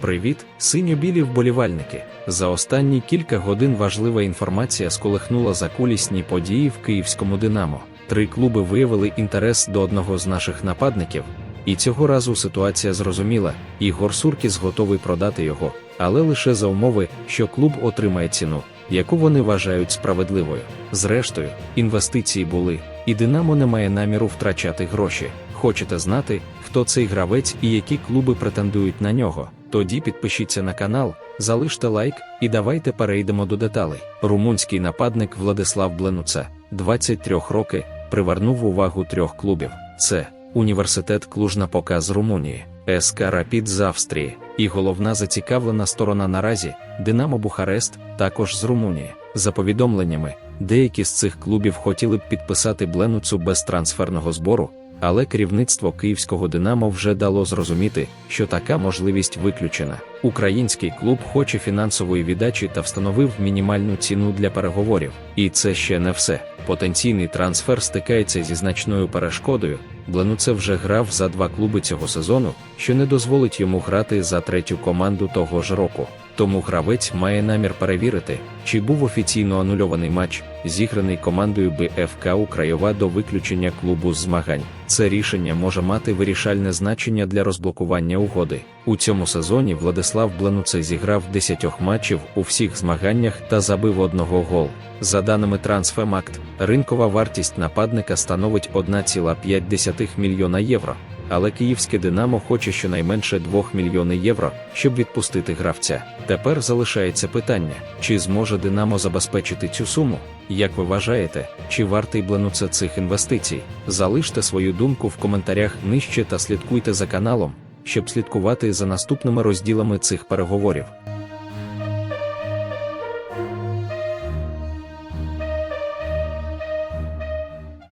Привіт, синьо-білі вболівальники. За останні кілька годин важлива інформація сколихнула закулісні події в київському Динамо. Три клуби виявили інтерес до одного з наших нападників, і цього разу ситуація зрозуміла. Ігор Суркіс готовий продати його, але лише за умови, що клуб отримає ціну, яку вони вважають справедливою. Зрештою, інвестиції були, і Динамо не має наміру втрачати гроші. Хочете знати, хто цей гравець і які клуби претендують на нього? Тоді підпишіться на канал, залиште лайк і давайте перейдемо до деталей. Румунський нападник Владислав Бленуца, 23 роки, привернув увагу трьох клубів: це Університет Клужна-Пока з Румунії, СК Рапід з Австрії, і головна зацікавлена сторона наразі Динамо Бухарест, також з Румунії. За повідомленнями, деякі з цих клубів хотіли б підписати Бленуцу без трансферного збору, але керівництво київського Динамо вже дало зрозуміти, що така можливість виключена. Український клуб хоче фінансової віддачі та встановив мінімальну ціну для переговорів. І це ще не все. Потенційний трансфер стикається зі значною перешкодою. Бленуце вже грав за два клуби цього сезону, що не дозволить йому грати за третю команду того ж року. Тому гравець має намір перевірити, чи був офіційно анульований матч, зіграний командою БФК Украйова до виключення клубу з змагань. Це рішення може мати вирішальне значення для розблокування угоди. У цьому сезоні Владислав Бленуце зіграв 10 матчів у всіх змаганнях та забив одного гол. За даними Трансфемакт, ринкова вартість нападника становить 1,5 мільйона євро. Але київське Динамо хоче щонайменше 2 мільйони євро, щоб відпустити гравця. Тепер залишається питання, чи зможе Динамо забезпечити цю суму? Як ви вважаєте, чи вартий Бленуце цих інвестицій? Залиште свою думку в коментарях нижче та слідкуйте за каналом, щоб слідкувати за наступними розділами цих переговорів.